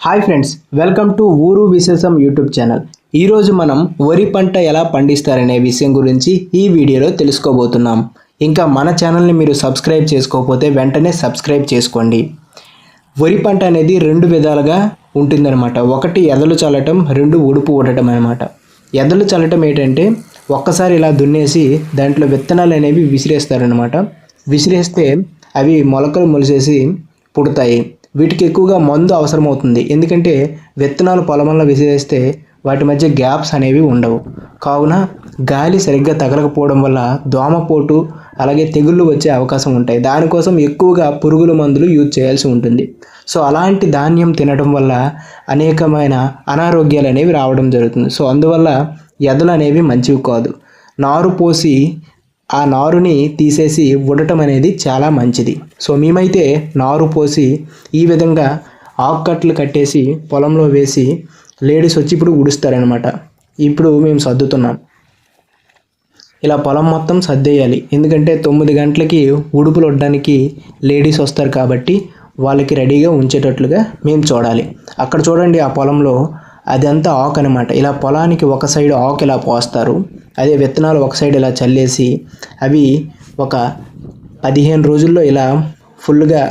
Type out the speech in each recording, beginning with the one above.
Hi friends welcome to ఊరు విశేషం YouTube channel ఈరోజు మనం వరి పంట ఎలా పండిస్తారనే విషయం గురించి ఈ వీడియోలో తెలుసుకోబోతున్నాం. ఇంకా మన ఛానల్ని మీరు సబ్స్క్రైబ్ చేసుకోకపోతే వెంటనే సబ్స్క్రైబ్ చేసుకోండి. వరి పంట అనేది రెండు విధాలుగా ఉంటుందన్నమాట. ఒకటి ఎదలు చల్లటం రెండు ఉడుపు ఊడటం అనమాట ఎదలు చల్లటం ఏంటంటే ఒక్కసారి ఇలా దున్నేసి దాంట్లో విత్తనాలు అనేవి విసిరేస్తారనమాట విసిరేస్తే అవి మొలకలు మొలిసేసి పుడతాయి. వీటికి ఎక్కువగా మందు అవసరం అవుతుంది ఎందుకంటే విత్తనాలు పొలంలో విసిరేస్తే వాటి మధ్య గ్యాప్స్ అనేవి ఉండవు. కావున గాలి సరిగ్గా తగలకపోవడం వల్ల దోమపోటు అలాగే తెగుళ్ళు వచ్చే అవకాశం ఉంటాయి. దానికోసం ఎక్కువగా పురుగుల మందులు యూజ్ చేయాల్సి ఉంటుంది. సో అలాంటి ధాన్యం తినడం వల్ల అనేకమైన అనారోగ్యాలు అనేవి రావడం జరుగుతుంది. సో అందువల్ల ఎదలు అనేవి మంచివి కాదు. నారు పోసి ఆ నారుని తీసేసి ఉండటం అనేది చాలా మంచిది. సో మేమైతే నారు పోసి ఈ విధంగా ఆకుకట్లు కట్టేసి పొలంలో వేసి లేడీస్ వచ్చి ఇప్పుడు ఉడుస్తారనమాట ఇప్పుడు మేము సర్దుతున్నాం. ఇలా పొలం మొత్తం సర్దేయాలి. ఎందుకంటే తొమ్మిది గంటలకి ఉడుపులు వడ్డానికి లేడీస్ వస్తారు కాబట్టి వాళ్ళకి రెడీగా ఉంచేటట్లుగా మేము చూడాలి. అక్కడ చూడండి ఆ పొలంలో అదంతా ఆకు అనమాట ఇలా పొలానికి ఒక సైడ్ ఆకు ఇలా పోస్తారు. అదే విత్తనాలు ఒక సైడ్ ఇలా చల్లేసి అవి ఒక పదిహేను రోజుల్లో ఇలా ఫుల్గా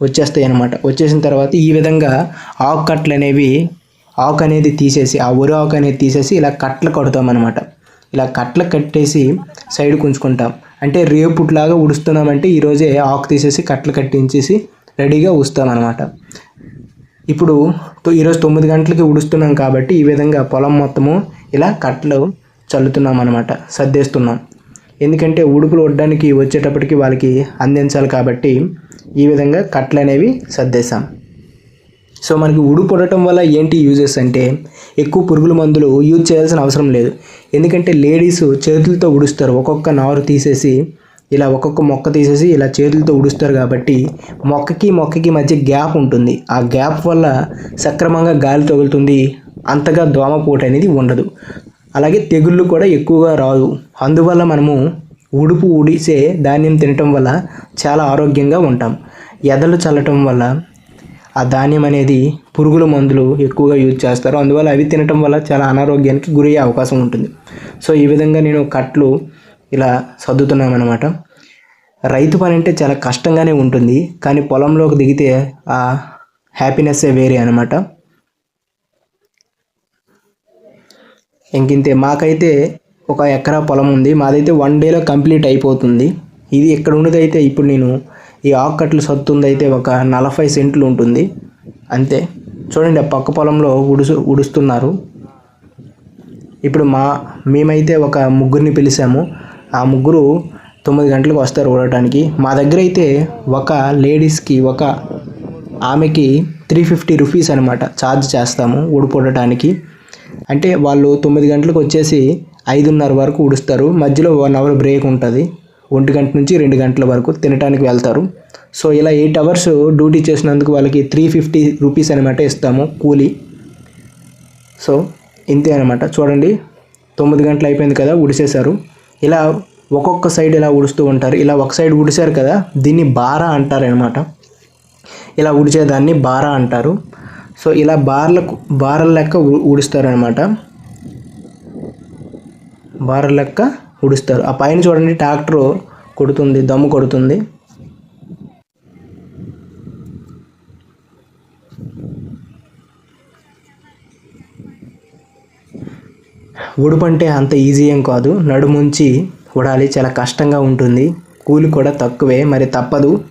వచ్చేస్తాయి అన్నమాట. వచ్చేసిన తర్వాత ఈ విధంగా ఆకు కట్టలు అనేవి ఆకు అనేది తీసేసి ఆ ఉరి ఆకు అనేది తీసేసి ఇలా కట్టలు కడతాం అనమాట ఇలా కట్టలు కట్టేసి సైడ్ ఉంచుకుంటాం అంటే రేపుట్లాగా ఉడుస్తున్నామంటే ఈరోజే ఆకు తీసేసి కట్టలు కట్టించేసి రెడీగా ఉస్తాం అనమాట ఇప్పుడు ఈరోజు తొమ్మిది గంటలకి ఉడుస్తున్నాం కాబట్టి ఈ విధంగా పొలం మొత్తము ఇలా కట్టలు చల్లుతున్నాం అనమాట సర్దేస్తున్నాం. ఎందుకంటే ఉడుపులు వడ్డానికి వచ్చేటప్పటికి వాళ్ళకి అందించాలి కాబట్టి ఈ విధంగా కట్టలు అనేవి సర్దేశాం. సో మనకి ఉడుపు ఉండటం వల్ల ఏంటి యూజెస్ అంటే ఎక్కువ పురుగుల మందులు యూజ్ చేయాల్సిన అవసరం లేదు. ఎందుకంటే లేడీస్ చేతులతో ఉడుస్తారు ఒక్కొక్క నారు తీసేసి ఇలా ఒక్కొక్క మొక్క తీసేసి ఇలా చేతులతో ఉడుస్తారు కాబట్టి మొక్కకి మొక్కకి మధ్య గ్యాప్ ఉంటుంది. ఆ గ్యాప్ వల్ల సక్రమంగా గాలి తగులుతుంది. అంతగా దోమపోటు అనేది ఉండదు. అలాగే తెగుళ్ళు కూడా ఎక్కువగా రాదు. అందువల్ల మనము ఉడుపు ఉడిసే ధాన్యం తినటం వల్ల చాలా ఆరోగ్యంగా ఉంటాం. ఎదలు చల్లటం వల్ల ఆ ధాన్యం అనేది పురుగుల మందులు ఎక్కువగా యూజ్ చేస్తారు. అందువల్ల అవి తినటం వల్ల చాలా అనారోగ్యానికి గురయ్యే అవకాశం ఉంటుంది. సో ఈ విధంగా నేను కట్లు ఇలా సర్దుతున్నామన్నమాట రైతు పని అంటే చాలా కష్టంగానే ఉంటుంది కానీ పొలంలోకి దిగితే ఆ హ్యాపీనెస్సే వేరే అనమాట ఇంకింతే మాకైతే ఒక ఎకరా పొలం ఉంది మాదైతే వన్ డేలో కంప్లీట్ అయిపోతుంది. ఇది ఇక్కడ ఉన్నదైతే ఇప్పుడు నేను ఈ ఆకుకట్లు సత్తుంది అయితే ఒక నలభై సెంట్లు ఉంటుంది. అంతే. చూడండి ఆ పక్క పొలంలో ఉడుసు ఉడుస్తున్నారు. ఇప్పుడు మా మేమైతే ఒక ముగ్గురిని పిలిచాము. ఆ ముగ్గురు తొమ్మిది గంటలకు వస్తారు ఊడటానికి మా దగ్గర అయితే ఒక లేడీస్కి ఒక ఆమెకి త్రీ ఫిఫ్టీ రూపీస్ అనమాట ఛార్జ్ చేస్తాము ఊడిపోడటానికి. అంటే వాళ్ళు తొమ్మిది గంటలకు వచ్చేసి ఐదున్నర వరకు ఉడుస్తారు మధ్యలో వన్ అవర్ బ్రేక్ ఉంటుంది. ఒంటి గంట నుంచి రెండు గంటల వరకు తినడానికి వెళ్తారు. సో ఇలా ఎయిట్ అవర్స్ డ్యూటీ చేసినందుకు వాళ్ళకి త్రీ ఫిఫ్టీ రూపీస్ అనమాట ఇస్తాము కూలీ. సో ఇంతే అనమాట చూడండి తొమ్మిది గంటలు అయిపోయింది కదా ఉడిసేశారు ఇలా ఒక్కొక్క సైడ్ ఇలా ఉడుస్తూ ఉంటారు. ఇలా ఒక సైడ్ ఉడిశారు కదా దీన్ని బారా అంటారనమాట ఇలా ఉడిచేదాన్ని బారా అంటారు. సో ఇలా బార్లకు బారల లెక్క ఉ- ఉడుస్తారనమాట బారల లెక్క ఉడుస్తారు ఆ పైన చూడండి ట్రాక్టర్ కొడుతుంది దమ్ము కొడుతుంది. ఉడుపంటే అంత ఈజీ ఏం కాదు. నడుముంచి ఉడాలి చాలా కష్టంగా ఉంటుంది. కూలి కూడా తక్కువే మరి తప్పదు.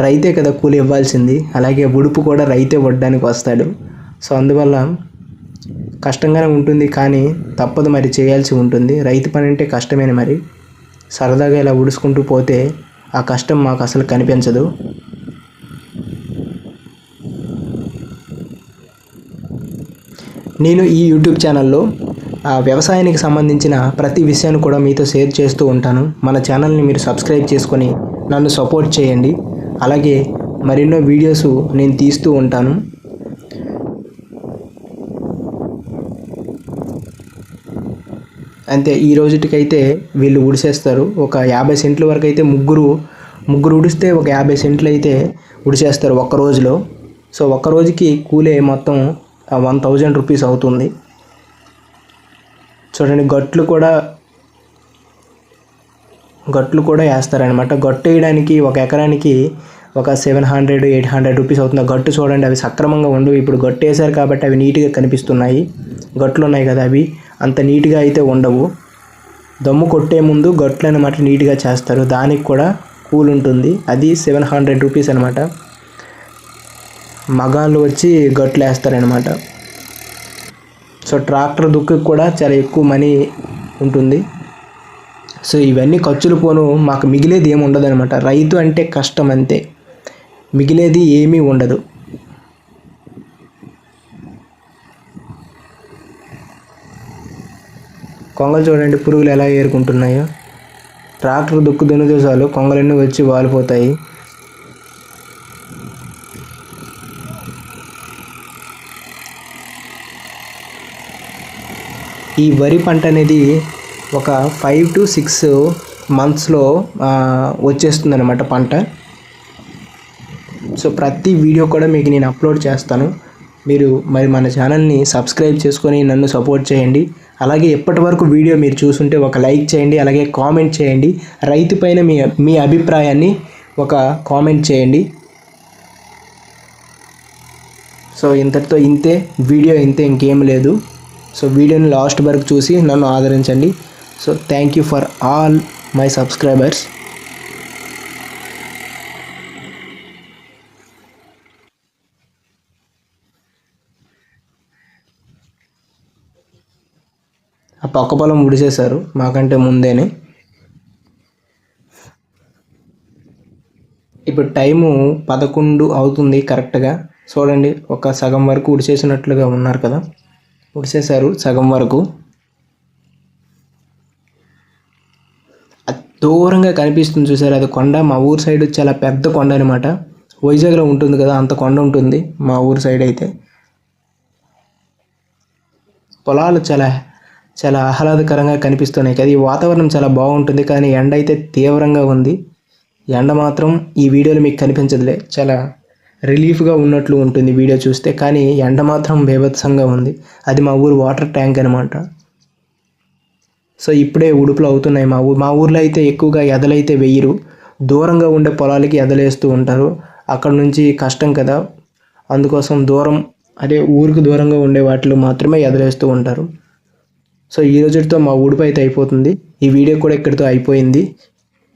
రైతే కదా కూలి ఇవ్వాల్సింది. అలాగే ఉడుపు కూడా రైతే వడ్డానికి వస్తాడు. సో అందువల్ల కష్టంగానే ఉంటుంది కానీ తప్పదు మరి చేయాల్సి ఉంటుంది. రైతు పని అంటే కష్టమేనే మరి. సరదాగా ఇలా ఉడుచుకుంటూ పోతే ఆ కష్టం మాకు అసలు కనిపించదు. నేను ఈ యూట్యూబ్ ఛానల్లో వ్యవసాయానికి సంబంధించిన ప్రతి విషయాన్ని కూడా మీతో షేర్ చేస్తూ ఉంటాను. మన ఛానల్ని మీరు సబ్స్క్రైబ్ చేసుకొని నన్ను సపోర్ట్ చేయండి. అలాగే మరెన్నో వీడియోస్ నేను తీస్తూ ఉంటాను. అంతే ఈ రోజుటికైతే వీళ్ళు ఉడిసేస్తారు ఒక యాభై సెంట్ల వరకు అయితే ముగ్గురు ముగ్గురు ఉడిస్తే ఒక యాభై సెంట్లు అయితే ఉడిసేస్తారు ఒక్క రోజులో. సో ఒక్క రోజుకి కూలే మొత్తం వన్ థౌజండ్ రూపీస్ అవుతుంది. చూడండి గట్లు కూడా గట్లు కూడా వేస్తారనమాట గట్టు వేయడానికి ఒక ఎకరానికి ఒక seven hundred eight hundred rupees అవుతుంది. గట్టు చూడండి అవి సక్రమంగా ఉండవు. ఇప్పుడు గట్టు వేసారు కాబట్టి అవి నీట్గా కనిపిస్తున్నాయి. గట్లు ఉన్నాయి కదా అవి. అంత నీట్గా అయితే ఉండవు. దమ్ము కొట్టే ముందు గట్లు అనమాట నీట్గా చేస్తారు. దానికి కూడా కూల్ ఉంటుంది. అది సెవెన్ హండ్రెడ్ రూపీస్ అనమాట మగాళ్ళు వచ్చి గట్లు వేస్తారనమాట సో ట్రాక్టర్ దుక్కి కూడా చాలా ఎక్కువ మనీ ఉంటుంది. సో ఇవన్నీ ఖర్చులు పోను మాకు మిగిలేది ఏమి ఉండదు అనమాట రైతు అంటే కష్టం అంతే. మిగిలేది ఏమీ ఉండదు. కొంగలు చూడండి పురుగులు ఎలా ఏరుకుంటున్నాయో. ట్రాక్టర్ దుక్కు దున్ని చాలు కొంగలన్నీ వచ్చి వాలిపోతాయి. ఈ వరి పంట అనేది ఒక ఫైవ్ టు సిక్స్ మంత్స్లో వచ్చేస్తుంది అనమాట పంట. సో ప్రతి వీడియో కూడా మీకు నేను అప్లోడ్ చేస్తాను. మీరు మరి మన ఛానల్ని సబ్స్క్రైబ్ చేసుకొని నన్ను సపోర్ట్ చేయండి. అలాగే ఎప్పటి వరకు వీడియో మీరు చూసుంటే ఒక లైక్ చేయండి అలాగే కామెంట్ చేయండి. రైతు పైన మీ మీ అభిప్రాయాన్ని ఒక కామెంట్ చేయండి. సో ఇంతటితో ఇంతే. వీడియో ఇంతే ఇంకేం లేదు. సో వీడియోని లాస్ట్ వరకు చూసి నన్ను ఆదరించండి. So thank you for all my subscribers ఆ పక్క పొలం ఉడిసేశారు మాకంటే ముందేనే. ఇప్పుడు టైము పదకొండు అవుతుంది కరెక్ట్గా. చూడండి ఒక సగం వరకు ఉడిచేసినట్లుగా ఉన్నారు కదా. ఉడిసేశారు సగం వరకు. దూరంగా కనిపిస్తుంది చూసారు? అది కొండ. మా ఊరు సైడ్ చాలా పెద్ద కొండ అనమాట వైజాగ్లో ఉంటుంది కదా అంత కొండ ఉంటుంది మా ఊరు సైడ్ అయితే. పొలాలు చాలా చాలా ఆహ్లాదకరంగా కనిపిస్తున్నాయి కదా. ఈ వాతావరణం చాలా బాగుంటుంది కానీ ఎండ అయితే తీవ్రంగా ఉంది. ఎండ మాత్రం ఈ వీడియోలో మీకు కనిపించదులే. చాలా రిలీఫ్గా ఉన్నట్లు ఉంటుంది వీడియో చూస్తే. కానీ ఎండ మాత్రం బేభత్సంగా ఉంది. అది మా ఊరు వాటర్ ట్యాంక్ అనమాట సో ఇప్పుడే ఉడుపులు అవుతున్నాయి మా ఊరు మా ఊర్లో అయితే ఎక్కువగా ఎదలైతే వెయ్యరు దూరంగా ఉండే పొలాలకి ఎదలేస్తూ ఉంటారు. అక్కడ నుంచి కష్టం కదా. అందుకోసం దూరం అదే ఊరికి దూరంగా ఉండే వాటిలో మాత్రమే ఎదలేస్తూ ఉంటారు. సో ఈ రోజుతో మా ఊడిపై అయితే అయిపోతుంది. ఈ వీడియో కూడా ఇక్కడితో అయిపోయింది.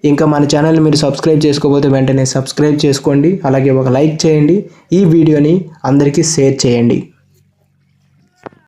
ఇంకా మన ఛానల్ని మీరు సబ్స్క్రైబ్ చేసుకోకపోతే వెంటనే సబ్స్క్రైబ్ చేసుకోండి. అలాగే ఒక లైక్ చేయండి. ఈ వీడియోని అందరికీ షేర్ చేయండి.